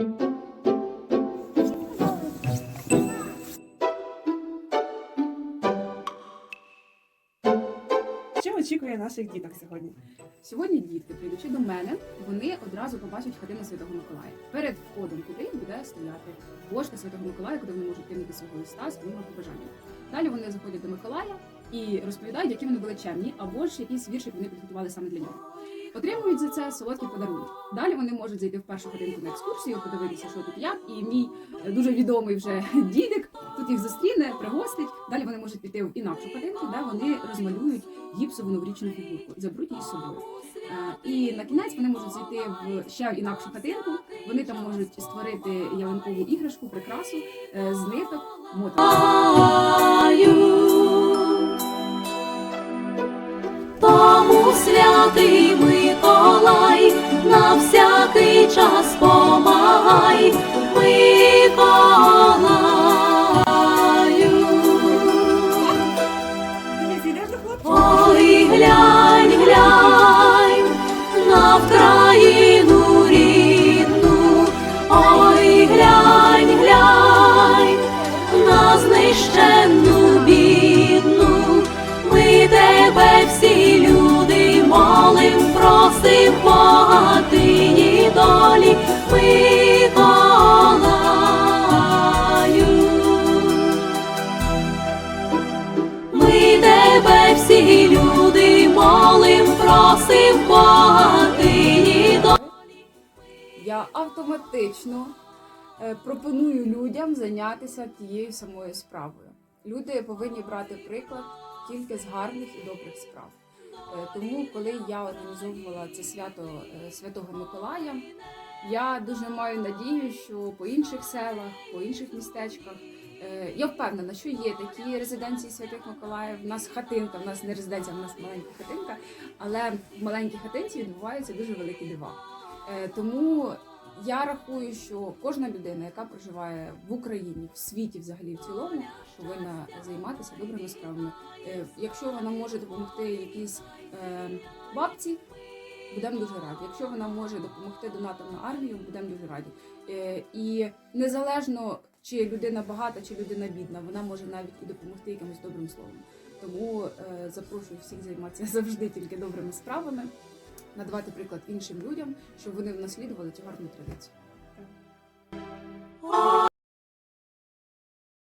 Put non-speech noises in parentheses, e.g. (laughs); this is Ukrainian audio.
Що очікує наших діток сьогодні? Сьогодні дітки, прийдучи до мене, вони одразу побачать хатину Святого Миколая. Перед входом куди буде стояти пошта Святого Миколая, куди вони можуть кинути свого листа своїми побажаннями. Далі вони заходять до Миколая і розповідають, які вони були чемні, або ж якийсь віршик вони підготували саме для нього. Отримують за це солодкий подарунок. Далі вони можуть зайти в першу годинку на екскурсію, подивитися, що тут як. І мій дуже відомий вже (laughs) дідик тут їх зустріне, пригостить. Далі вони можуть піти в інакшу хатинку, де вони розмалюють гіпсову новорічну фігурку і заберуть її з собою. Е, І на кінець вони можуть зайти в ще інакшу хатинку. Вони там можуть створити ялинкову іграшку, прикрасу е, з ниток, мотанок. Святий Миколай на всякий час помагай, Миколаю. Ой, глянь, глянь на Вкраїну автоматично е, пропоную людям зайнятися тією самою справою. Люди повинні брати приклад тільки з гарних і добрих справ. Е, Тому, коли я організовувала це свято е, Святого Миколая, я дуже маю надію, що по інших селах, по інших містечках. Я впевнена, що є такі резиденції Святих Миколаїв. У нас хатинка, у нас не резиденція, у нас маленька хатинка, але в маленькій хатинці відбуваються дуже великі дива. Тому я рахую, що кожна людина, яка проживає в Україні, в світі, взагалі в цілому, повинна займатися добрими справами. Е, Якщо вона може допомогти якійсь е, бабці, будемо дуже раді. Якщо вона може допомогти донатам на армію, будемо дуже раді. Е, І незалежно чи людина багата, чи людина бідна, вона може навіть і допомогти якимось добрим словом. Тому запрошую всіх займатися (laughs) завжди тільки добрими справами, надавати приклад іншим людям, щоб вони наслідували цю гарну традицію.